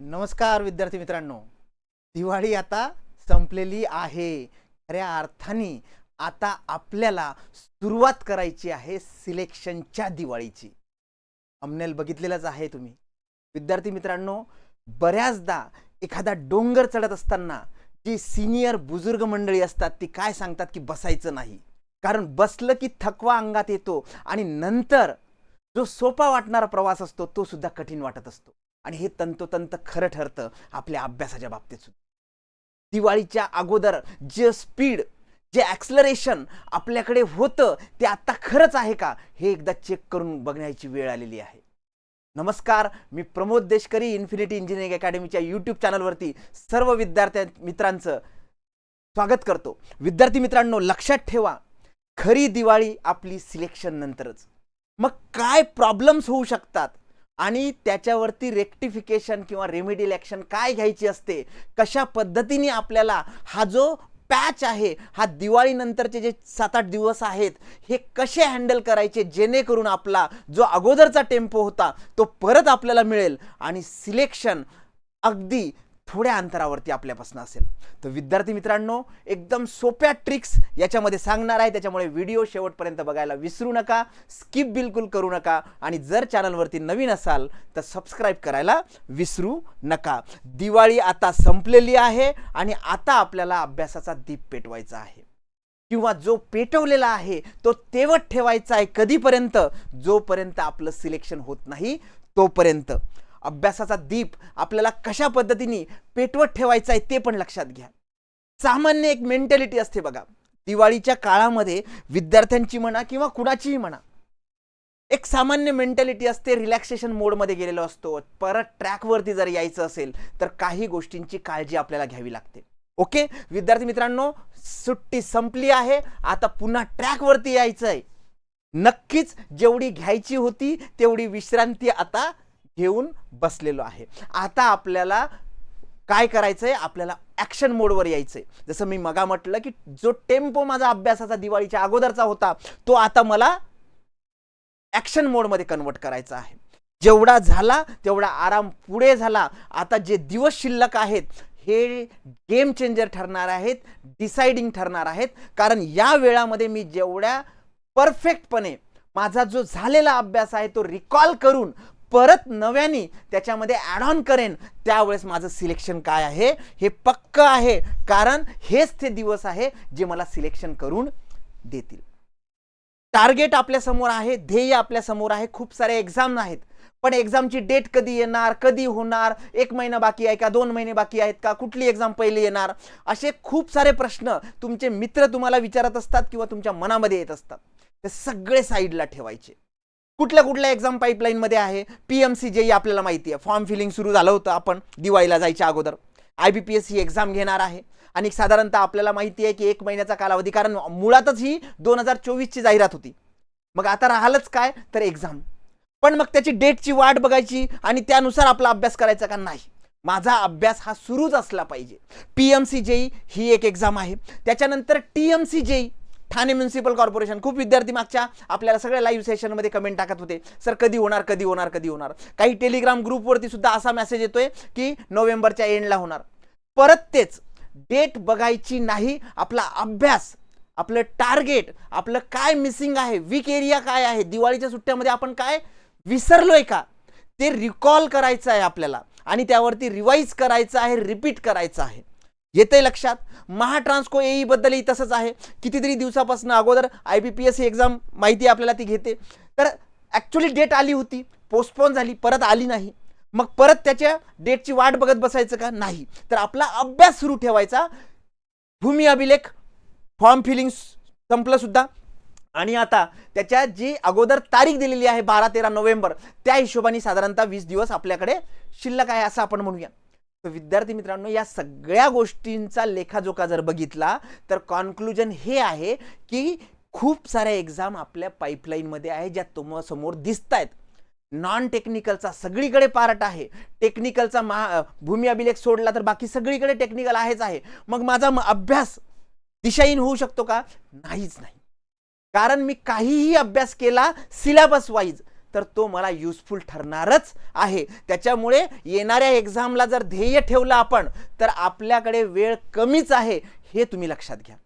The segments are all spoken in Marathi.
नमस्कार विद्यार्थी मित्रांनो. दिवाळी आता संपलेली आहे. खऱ्या अर्थाने आता आपल्याला सुरुवात करायची आहे सिलेक्शनच्या दिवाळीची. अमनेल बघितलेलंच आहे तुम्ही. विद्यार्थी मित्रांनो बऱ्याचदा एखादा डोंगर चढत असताना जी सिनियर बुजुर्ग मंडळी असतात ती काय सांगतात की बसायचं नाही. कारण बसलं की थकवा अंगात येतो आणि नंतर जो सोपा वाटणारा प्रवास असतो तो सुद्धा कठीण वाटत असतो. आणि हे तंतोतंत खरं ठरतं आपल्या अभ्यासाच्या बाबतीत सुद्धा. दिवाळीच्या अगोदर जे स्पीड जे ॲक्सलरेशन आपल्याकडे होतं ते आता खरंच आहे का? हे एकदा चेक करून बघण्याची वेळ आलेली आहे. नमस्कार मी प्रमोद देशकरी इन्फिनिटी इंजिनिअरिंग अकॅडमीच्या यूट्यूब चॅनलवरती सर्व विद्यार्थ्या मित्रांचं स्वागत करतो. विद्यार्थी मित्रांनो लक्षात ठेवा खरी दिवाळी आपली सिलेक्शन नंतरच. मग काय प्रॉब्लेम्स होऊ शकतात? आणि त्याच्यावरती रेक्टिफिकेशन किंवा रेमेडियल ॲक्शन काय घ्यायची असते? कशा पद्धतीने आपल्याला हा जो पॅच आहे हा दिवाळीनंतरचे जे सात आठ दिवस आहेत हे कसे हँडल करायचे? जेणेकरून आपला जो अगोदरचा टेम्पो होता तो परत आपल्याला मिळेल. आणि सिलेक्शन अगदी थोड्या अंतरावरती आपल्यापासून असेल. तर विद्यार्थी मित्रांनो एकदम सोप्या ट्रिक्स याच्यामध्ये सांगणार आहे. त्याच्यामुळे व्हिडिओ शेवटपर्यंत बघायला विसरू नका स्किप बिलकुल करू नका आणि जर चॅनलवरती नवीन असाल तर सबस्क्राईब करायला विसरू नका. दिवाळी आता संपलेली आहे आणि आता आपल्याला अभ्यासाचा दीप पेटवायचा आहे. किंवा जो पेटवलेला आहे तो तेवत ठेवायचा आहे कधीपर्यंत? जोपर्यंत आपलं सिलेक्शन होत नाही तोपर्यंत. अभ्यासाचा दीप आपल्याला कशा पद्धतीने पेटवत ठेवायचा आहे ते पण लक्षात घ्या. सामान्य एक मेंटॅलिटी असते बघा. दिवाळीच्या काळामध्ये विद्यार्थ्यांची म्हणा किंवा कुणाचीही म्हणा एक सामान्य मेंटॅलिटी असते रिलॅक्सेशन मोडमध्ये गेलेलो असतो. परत ट्रॅकवरती जर यायचं असेल तर काही गोष्टींची काळजी आपल्याला घ्यावी लागते. ओके? विद्यार्थी मित्रांनो सुट्टी संपली आहे. आता पुन्हा ट्रॅकवरती यायचं आहे नक्कीच जेवढी घ्यायची होती तेवढी विश्रांती आता घेऊन बसलेलो आहे. आता आपल्याला काय करायचं आहे आपल्याला ॲक्शन मोडवर यायचं आहे जसं मी मगा म्हटलं की जो टेम्पो माझा अभ्यासाचा दिवाळीच्या अगोदरचा होता तो आता मला ॲक्शन मोडमध्ये कन्वर्ट करायचा आहे. जेवढा झाला तेवढा आराम पुढे झाला. आता जे दिवस शिल्लक आहेत हे गेम चेंजर ठरणार आहेत डिसाइडिंग ठरणार आहेत. कारण या वेळामध्ये मी जेवढ्या परफेक्टपणे माझा जो झालेला अभ्यास आहे तो रिकॉल करून परत नव्याने त्याच्यामध्ये ॲड ऑन करेन. त्यावेळेस माझं सिलेक्शन काय आहे? हे पक्क आहे. कारण हेच ते दिवस आहे जे मला सिलेक्शन करून देतील. टार्गेट आपल्यासमोर आहे. ध्येय आपल्यासमोर आहे. खूप सारे एक्झाम आहेत. पण एक्झामची डेट कधी येणार? कधी होणार? एक महिना बाकी आहे का? दोन महिने बाकी आहेत का? कुठली एक्झाम पहिली येणार? असे खूप सारे प्रश्न तुमचे मित्र तुम्हाला विचारत असतात किंवा तुमच्या मनामध्ये येत असतात. ते सगळे साईडला ठेवायचे. कुठल्या कुठल्या एक्झाम पाईपलाईनमध्ये आहे? पी एम सी जे आपल्याला माहिती आहे. फॉर्म फिलिंग सुरू झालं होतं आपण दिवाळीला जायच्या अगोदर. आय बी पी एस ही एक्झाम घेणार आहे. आणि साधारणतः आपल्याला माहिती आहे की एक महिन्याचा कालावधी कारण मुळातच ही दोन हजार चोवीसची जाहिरात होती. मग आता राहिलंच काय? तर एक्झाम पण मग त्याची डेटची वाट बघायची आणि त्यानुसार आपला अभ्यास करायचा का नाही? माझा अभ्यास हा सुरूच असला पाहिजे. पी एम सी जेई ही एक एक्झाम आहे. त्याच्यानंतर T M C JE Thane municipal corporation खूप विद्यार्थी मागच्या आपल्याला सगळ्या लाईव्ह सेशनमध्ये कमेंट टाकत होते. सर कधी होणार कधी होणार कधी होणार? काही टेलिग्राम ग्रुपवरती सुद्धा असा मेसेज येतोय की नोव्हेंबरच्या एंडला होणार. परत तेच डेट बघायची नाही आपला अभ्यास आपलं टार्गेट आपलं काय मिसिंग आहे वीक एरिया काय आहे दिवाळीच्या सुट्ट्यामध्ये आपण काय विसरलोय का? ते रिकॉल करायचं आहे आपल्याला आणि त्यावरती रिवाईज करायचं आहे रिपीट करायचं आहे. येते लक्षात. महाट्रान्सको ए बद्दलही तसंच आहे. कितीतरी दिवसापासून अगोदर आय बी पी एस ही एक्झाम माहिती आपल्याला ती घेते. तर ॲक्च्युली डेट आली होती. पोस्टपोन झाली. परत आली नाही. मग परत त्याच्या डेटची वाट बघत बसायचं का? नाही. तर आपला अभ्यास सुरू ठेवायचा. भूमी अभिलेख फॉर्म फिलिंग संपलं सुद्धा. आणि आता त्याच्या जी अगोदर तारीख दिलेली आहे बारा तेरा नोव्हेंबर त्या हिशोबाने साधारणतः वीस दिवस आपल्याकडे शिल्लक आहे असं आपण म्हणूया. तर विद्यार्थी मित्रांनो या सगळ्या गोष्टींचा लेखाजोखा जर बघितला तर कॉन्क्लुजन हे आहे की खूप साऱ्या एक्झाम आपल्या पाईपलाईनमध्ये आहे ज्या तुम समोर दिसत आहेत नॉन टेक्निकलचा सगळीकडे पार्ट आहे. टेक्निकलचा महा भूमी अभिलेख सोडला तर बाकी सगळीकडे टेक्निकल आहेच आहे. मग माझा म- अभ्यास दिशाहीन होऊ शकतो का? नाहीच नाही. कारण मी काहीही अभ्यास केला सिलेबस वाईज तर तो मला युजफुल ठरणारच आहे. त्याच्यामुळे येणाऱ्या एक्झामला जर ध्येय ठेवलं आपण तर आपल्याकडे वेळ कमीच आहे हे तुम्ही लक्षात घ्या.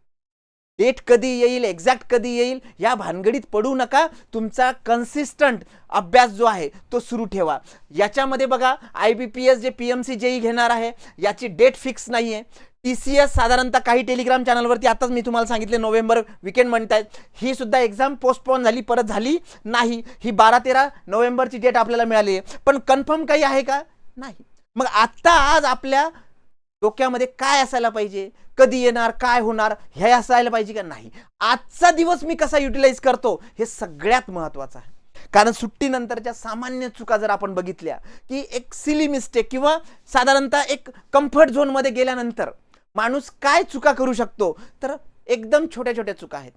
डेट कधी येईल एक्झॅक्ट कधी येईल या भानगडीत पडू नका. तुमचा कन्सिस्टंट अभ्यास जो आहे तो सुरू ठेवा. याच्यामध्ये बघा आय बी पी एस जे पी एम सी जेई घेणार आहे याची डेट फिक्स नाही आहे टी सी एस साधारणतः काही टेलिग्राम चॅनलवरती आताच मी तुम्हाला सांगितले नोव्हेंबर विकेंड म्हणतायत. ही सुद्धा एक्झाम पोस्टपोन झाली परत झाली नाही. ही बारा तेरा नोव्हेंबरची डेट आपल्याला मिळाली आहे पण कन्फर्म काही आहे का? नाही. मग आत्ता आज आपल्या डोक्यामध्ये काय असायला पाहिजे? कधी येणार काय होणार? हे असायला पाहिजे का नाही? आजचा दिवस मी कसा युटिलाइज करतो? हे सगळ्यात महत्त्वाचं आहे. कारण सुट्टीनंतरच्या सामान्य चुका जर आपण बघितल्या की एक सिली मिस्टेक किंवा साधारणतः एक कम्फर्ट झोनमध्ये गेल्यानंतर माणूस काय चुका करू शकतो? तर एकदम छोट्या छोट्या चुका आहेत.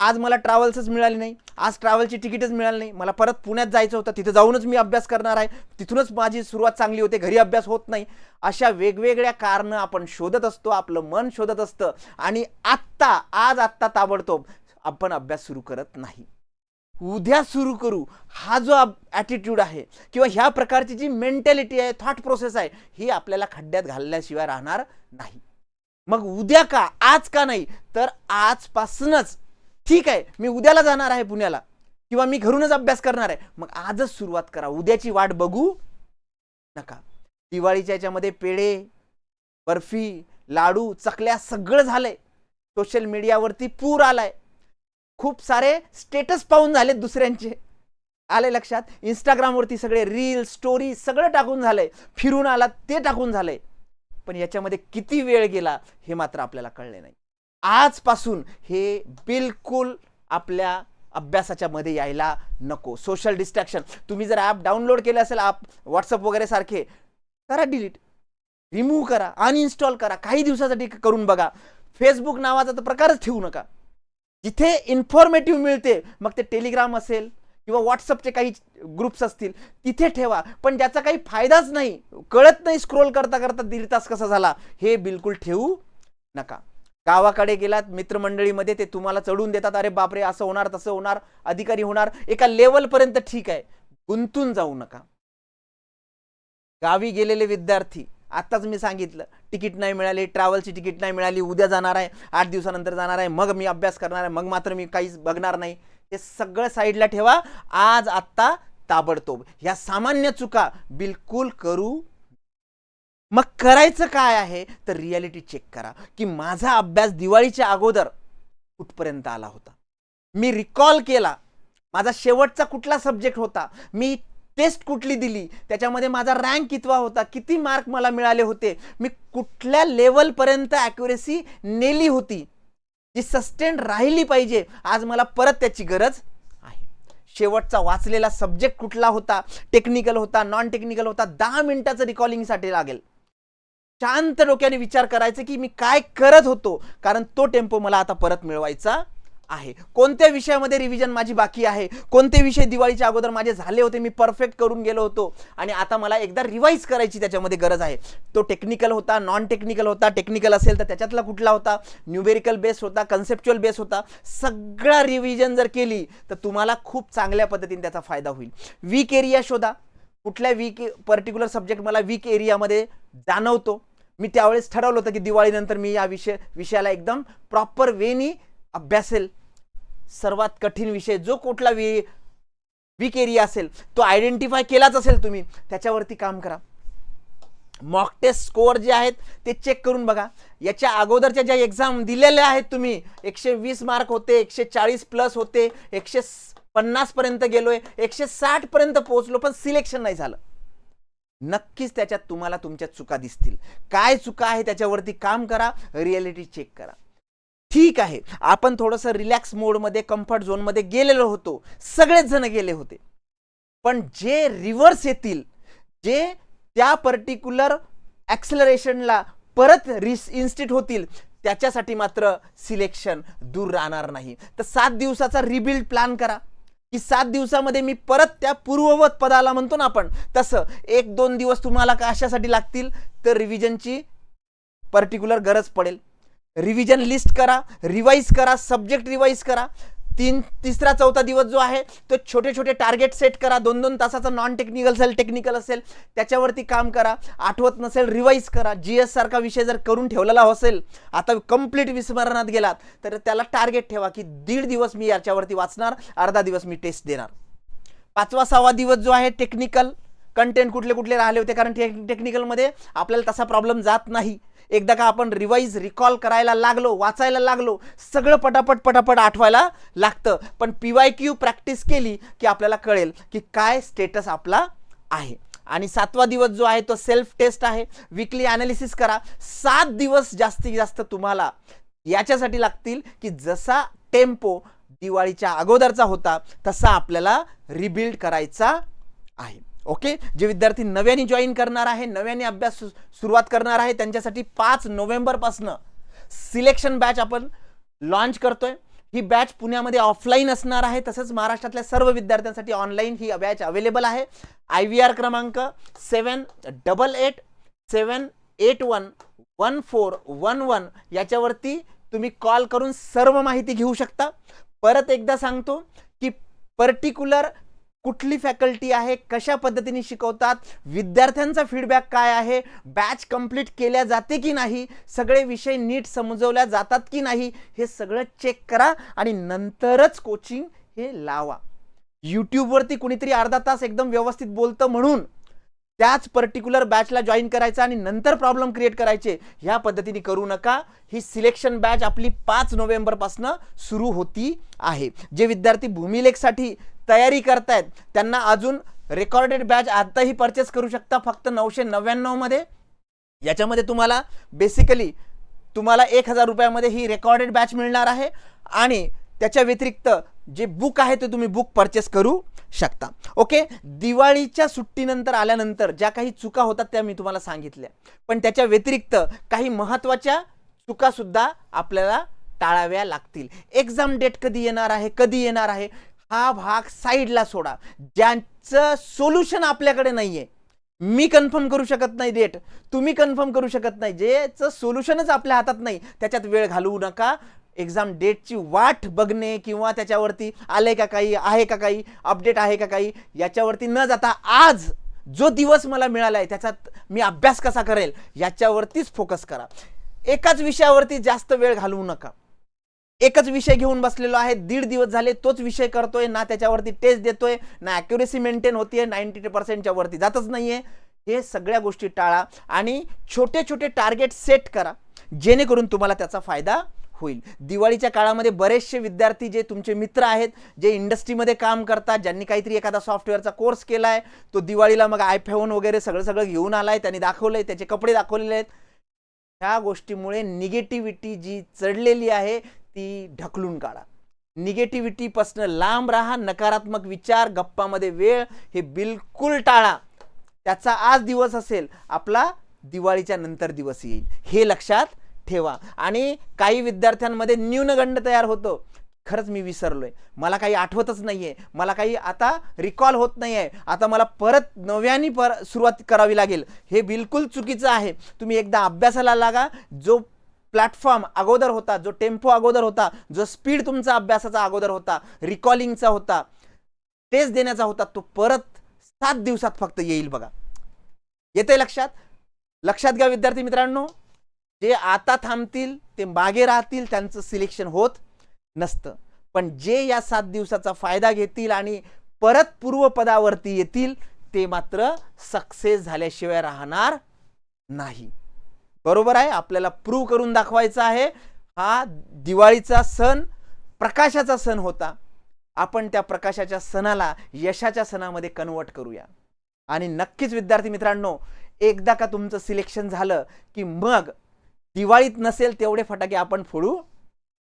आज मला ट्रॅव्हल्सच मिळाली नाही आज ट्रॅव्हलची तिकीटच मिळाली नाही. मला परत पुण्यात जायचं होतं तिथं जाऊनच मी अभ्यास करणार आहे. तिथूनच माझी सुरुवात चांगली होते घरी अभ्यास होत नाही. अशा वेगवेगळ्या कारणं आपण शोधत असतो आपलं मन शोधत असतं आणि आत्ता आज आत्ता ताबडतोब आपण अभ्यास सुरू करत नाही. उद्या सुरू करू. हा जो ॲटिट्यूड आहे किंवा ह्या प्रकारची जी मेंटॅलिटी आहे थॉट प्रोसेस आहे ही आपल्याला खड्ड्यात घालल्याशिवाय राहणार नाही. मग उद्या का आज का नाही तर आजपासूनच ठीक आहे मी उद्याला जाणार आहे पुण्याला. किंवा मी घरूनच अभ्यास करणार आहे. मग आजच सुरुवात करा. उद्याची वाट बघू नका. दिवाळीच्या याच्यामध्ये पेढे बर्फी लाडू चकल्या सगळं झालंय. सोशल मीडियावरती पूर आलाय. खूप सारे स्टेटस पाहून झालेत दुसऱ्यांचे. आले लक्षात? इंस्टाग्रामवरती सगळे रील स्टोरी सगळं टाकून झालंय. फिरून आला ते टाकून झालंय. पण याच्यामध्ये किती वेळ गेला हे मात्र आपल्याला कळले नाही. आजपासून हे बिलकुल आपल्या अभ्यासाच्या मध्ये यायला नको. सोशल डिस्ट्रॅक्शन तुम्ही जर ॲप डाउनलोड केले असेल ॲप व्हॉट्सअप वगैरे सारखे करा डिलीट रिमूव्ह करा अनइन्स्टॉल करा. काही दिवसासाठी करून बघा. फेसबुक नावाचा तर प्रकारच ठेवू नका. जिथे इन्फॉर्मेटिव्ह मिळते मग ते टेलिग्राम असेल किंवा व्हॉट्सअपचे काही ग्रुप्स असतील तिथे ठेवा. पण ज्याचा काही फायदाच नाही कळत नाही स्क्रोल करता करता दीड तास कसा झाला हे बिलकुल ठेवू नका. गावाकडे गेलात मित्रमंडळीमध्ये ते तुम्हाला चढून देतात अरे बापरे असं होणार तसं होणार अधिकारी होणार एका लेवलपर्यंत ठीक आहे. गुंतून जाऊ नका. गावी गेलेले विद्यार्थी आत्ताच मी सांगितलं तिकीट नाही मिळाली ट्रॅव्हलची तिकीट नाही मिळाली उद्या जाणार आहे आठ दिवसानंतर जाणार आहे मग मी अभ्यास करणार आहे मग मात्र मी काहीच बघणार नाही. हे सगळं साईडला ठेवा आज आत्ता ताबडतोब. ह्या सामान्य चुका बिलकुल करू मग करायचं काय आहे? तर रियालिटी चेक करा की माझा अभ्यास दिवाळीच्या अगोदर कुठपर्यंत आला होता. मी रिकॉल केला. माझा शेवटचा कुठला सब्जेक्ट होता? मी टेस्ट कुठली दिली? त्याच्यामध्ये माझा रँक कितवा होता? किती मार्क मला मिळाले होते? मी कुठल्या लेवलपर्यंत ॲक्युरेसी नेली होती? जी सस्टेन राहिली पाहिजे. आज मला परत त्याची गरज आहे. शेवटचा वाचलेला सब्जेक्ट कुठला होता? टेक्निकल होता नॉन टेक्निकल होता. दहा मिनिटाचं रिकॉलिंगसाठी लागेल. शांत डोक्याने विचार करायचा की मी काय करत होतो? कारण तो टेम्पो मला आता परत मिळवायचा आहे. कोणत्या विषयामध्ये रिव्हिजन माझी बाकी आहे? कोणते विषय दिवाळीच्या अगोदर माझे झाले होते? मी परफेक्ट करून गेलो होतो. आणि आता मला एकदा रिवाईज करायची त्याच्यामध्ये गरज आहे. तो टेक्निकल होता नॉन टेक्निकल होता टेक्निकल असेल तर त्याच्यातला कुठला होता? न्यूमेरिकल बेस होता कन्सेप्च्युअल बेस होता. सगळा रिव्हिजन जर केली तर तुम्हाला खूप चांगल्या पद्धतीने त्याचा फायदा होईल. वीक एरिया शोधा. कुठल्या वीक पर्टिक्युलर सब्जेक्ट मला वीक एरियामध्ये जाणवतो? मी त्यावेळेस ठरवलं होतं की दिवाळीनंतर मी या विषय विषयाला एकदम प्रॉपर वेनी अभ्यासेल सर्वात कठीण विषय जो कुठला वी वीक एरिया असेल तो आयडेंटिफाय केलाच असेल तुम्ही त्याच्यावरती काम करा. मॉक टेस्ट स्कोअर जे आहेत ते चेक करून बघा. याच्या अगोदरच्या ज्या एक्झाम दिलेल्या आहेत तुम्ही एकशे वीस मार्क होते एकशे चाळीस प्लस होते एकशे पन्नासपर्यंत गेलो आहे एकशे साठपर्यंत पोहोचलो पण सिलेक्शन नाही झालं. नक्कीच त्याच्यात तुम्हाला तुमच्या चुका दिसतील. काय चुका आहे त्याच्यावरती काम करा रियालिटी चेक करा. ठीक आहे आपण थोडंसं रिलॅक्स मोडमध्ये कम्फर्ट झोनमध्ये गेलेलो होतो. सगळेच जण गेले होते. पण जे रिव्हर्स येतील जे त्या पर्टिक्युलर ॲक्सलरेशनला परत रिस इन्स्टिट होतील त्याच्यासाठी मात्र सिलेक्शन दूर राहणार नाही. तर सात दिवसाचा रिबिल्ड प्लॅन करा. की सात दिवसामध्ये मी परत त्या पूर्ववत पदाला म्हणतो ना आपण तसं एक दोन दिवस तुम्हाला कशासाठी लागतील? तर रिव्हिजनची पर्टिक्युलर गरज पडेल. रिव्हिजन लिस्ट करा रिवाईज करा सब्जेक्ट रिवाईज करा. तीन तिसरा चौथा दिवस जो आहे तो छोटे छोटे टार्गेट सेट करा. दोन दोन तासाचा नॉन टेक्निकल असेल टेक्निकल असेल त्याच्यावरती काम करा. आठवत नसेल रिवाईज करा. जी एस सारखा विषय जर करून ठेवलेला असेल आता कंप्लीट विस्मरणात गेलात तर त्याला टार्गेट ठेवा की दीड दिवस मी याच्यावरती वाचणार अर्धा दिवस मी टेस्ट देणार. पाचवा सहावा दिवस जो आहे टेक्निकल कंटेंट कुठले कुठले राहिले होते कारण टे टेक्निकलमध्ये आपल्याला तसा प्रॉब्लेम जात नाही. एकदा का आपण रिवाईज रिकॉल करायला लागलो वाचायला लागलो सगळं पटापट पटापट आठवायला लागतं. पण पी वाय क्यू प्रॅक्टिस केली की आपल्याला कळेल की काय स्टेटस आपला आहे. आणि सातवा दिवस जो आहे तो सेल्फ टेस्ट आहे. विकली ॲनालिसिस करा. सात दिवस जास्तीत जास्त तुम्हाला याच्यासाठी लागतील की जसा टेम्पो दिवाळीच्या अगोदरचा होता तसा आपल्याला रिबिल्ड करायचा आहे. ओके? जे विद्यार्थी नव्याने जॉईन करणार आहे नव्याने अभ्यास सु- सुरुवात करणार आहे त्यांच्यासाठी पाच नोव्हेंबरपासनं सिलेक्शन बॅच आपण लॉन्च करतोय. ही बॅच पुण्यामध्ये ऑफलाईन असणार आहे. तसंच महाराष्ट्रातल्या सर्व विद्यार्थ्यांसाठी ऑनलाईन ही बॅच अवेलेबल आहे. आय व्ही आर क्रमांक seven double eight seven eight one one four one one याच्यावरती तुम्ही कॉल करून सर्व माहिती घेऊ शकता. परत एकदा सांगतो की पर्टिक्युलर कुठली फॅकल्टी आहे कशा पद्धतीने शिकवतात विद्यार्थ्यांचा फीडबॅक काय आहे बॅच कंप्लीट केल्या जाते की नाही सगळे विषय नीट समजवल्या जातात की नाही हे सगळं चेक करा आणि नंतरच कोचिंग हे लावा. यूट्यूबवरती कुणीतरी अर्धा तास एकदम व्यवस्थित बोलतं म्हणून त्याच पर्टिक्युलर बॅचला जॉईन करायचं आणि नंतर प्रॉब्लेम क्रिएट करायचे ह्या पद्धतीने करू नका. ही सिलेक्शन बॅच आपली पाच नोव्हेंबरपासनं सुरू होती आहे. जे विद्यार्थी भूमिलेखसाठी तयारी करतायत. त्यांना अजून रेकॉर्डेड बॅच आताही परचेस करू शकता फक्त नऊशे नव्याण्णवमध्ये याच्यामध्ये तुम्हाला बेसिकली तुम्हाला एक हजार रुपयामध्ये ही रेकॉर्डेड बॅच मिळणार आहे आणि त्याच्या व्यतिरिक्त जे बुक आहे ते तुम्ही बुक परचेस करू शकता. ओके दिवाळीच्या सुट्टीनंतर आल्यानंतर ज्या काही चुका होतात त्या मी तुम्हाला सांगितल्या. पण त्याच्या व्यतिरिक्त काही महत्त्वाच्या चुकासुद्धा आपल्याला टाळाव्या लागतील. एक्झाम डेट कधी येणार आहे कधी येणार आहे? हा भाग साईडला सोडा. ज्यांचं सोल्युशन आपल्याकडे नाही आहे मी कन्फर्म करू शकत नाही डेट तुम्ही कन्फर्म करू शकत नाही. जेचं सोल्युशनच आपल्या हातात नाही त्याच्यात वेळ घालवू नका. एक्झाम डेटची वाट बघणे किंवा त्याच्यावरती आले का काही आहे का काही अपडेट आहे का काही याच्यावरती न जाता आज जो दिवस मला मिळाला आहे त्याच्यात मी अभ्यास कसा करेल याच्यावरतीच फोकस करा. एकाच विषयावरती जास्त वेळ घालवू नका. एकच विषय घेऊन बसलेलो आहे. दीड दिवस झाले तोच विषय करतोय. ना त्याच्यावरती टेस्ट देतोय ना ॲक्युरेसी मेंटेन होतीये नाईन्टी पर्सेंटच्या वरती जातच नाहीये. हे सगळ्या गोष्टी टाळा आणि छोटे छोटे टार्गेट सेट करा. जेणेकरून तुम्हाला त्याचा फायदा होईल. दिवाळीच्या काळामध्ये बरेचसे विद्यार्थी जे तुमचे मित्र आहेत जे इंडस्ट्रीमध्ये काम करतात ज्यांनी काहीतरी एखादा सॉफ्टवेअरचा कोर्स केला आहे तो दिवाळीला मग आयफोन वगैरे सगळं सगळं घेऊन आहे त्यांनी दाखवलंय त्याचे कपडे दाखवलेले आहेत. ह्या गोष्टीमुळे निगेटिव्हिटी जी चढलेली आहे ती ढकलून काढा. निगेटिव्हिटीपासून लांब राहा नकारात्मक विचार गप्पामध्ये वेळ हे बिलकुल टाळा. त्याचा आज दिवस असेल आपला दिवाळीच्या नंतर दिवस येईल. हे लक्षात ठेवा. आणि काही विद्यार्थ्यांमध्ये न्यूनगंड तयार होतो. खरंच मी विसरलोय. मला काही आठवतच नाही आहे मला काही आता रिकॉल होत नाही आहे आता मला परत नव्याने पर सुरुवात करावी लागेल. हे बिलकुल चुकीचं आहे. तुम्ही एकदा अभ्यासाला लागा. जो प्लॅटफॉर्म अगोदर होता जो टेम्पो अगोदर होता जो स्पीड तुमचा अभ्यासाचा अगोदर होता रिकॉलिंगचा होता तेच देण्याचा होता तो परत सात दिवसात फक्त येईल बघा. येते लक्षात? लक्षात घ्या विद्यार्थी मित्रांनो जे आता थांबतील ते मागे राहतील त्यांचं सिलेक्शन होत नसतं. पण जे या सात दिवसाचा फायदा घेतील आणि परत पूर्वपदावरती येतील ते मात्र सक्सेस झाल्याशिवाय राहणार नाही. बरोबर आहे आपल्याला प्रूव्ह करून दाखवायचा आहे. हा दिवाळीचा सण प्रकाशाचा सण होता. आपण त्या प्रकाशाच्या सणाला यशाच्या सणामध्ये कन्वर्ट करूया. आणि नक्कीच विद्यार्थी मित्रांनो एकदा का तुमचं सिलेक्शन झालं की मग दिवाळीत नसेल तेवढे फटाके आपण फोडू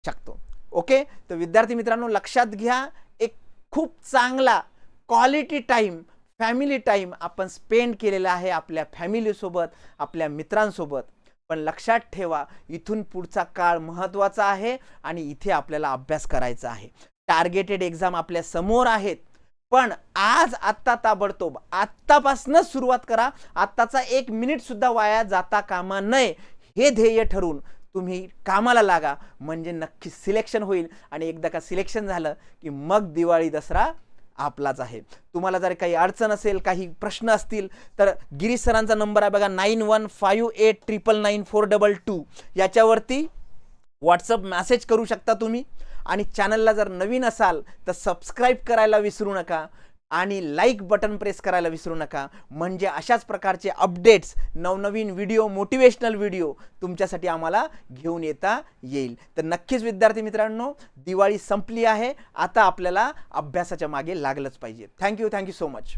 शकतो. ओके तर विद्यार्थी मित्रांनो लक्षात घ्या एक खूप चांगला क्वालिटी टाईम फॅमिली टाईम आपण स्पेंड केलेला आहे आपल्या फॅमिलीसोबत आपल्या मित्रांसोबत. पण लक्षात ठेवा इथून पुढचा काळ महत्त्वाचा आहे आणि इथे आपल्याला अभ्यास करायचा आहे. टार्गेटेड एक्झाम आपल्यासमोर आहेत. पण आज आत्ता ताबडतोब आत्तापासूनच सुरुवात करा. आत्ताचा एक मिनिटसुद्धा वाया जाता कामा नये. हे ध्येय ठरवून तुम्ही कामाला लागा. म्हणजे नक्की सिलेक्शन होईल. आणि एकदा का सिलेक्शन झालं की मग दिवाळी दसरा आपलाच आहे. तुम्हाला जर काही अडचण असेल काही प्रश्न असतील तर गिरीश सरांचा नंबर आहे बघा nine one five eight triple nine four double two. याच्यावरती व्हॉट्सअप मॅसेज करू शकता तुम्ही. आणि चॅनलला जर नवीन असाल तर सबस्क्राईब करायला विसरू नका. आणि लाईक बटन प्रेस करायला विसरू नका. म्हणजे अशाच प्रकारचे अपडेट्स नवनवीन व्हिडिओ मोटिवेशनल व्हिडिओ तुमच्यासाठी आम्हाला घेऊन येता येईल. तर नक्कीच विद्यार्थी मित्रांनो दिवाळी संपली आहे. आता आपल्याला अभ्यासाच्या मागे लागलंच पाहिजे. Thank you thank you so much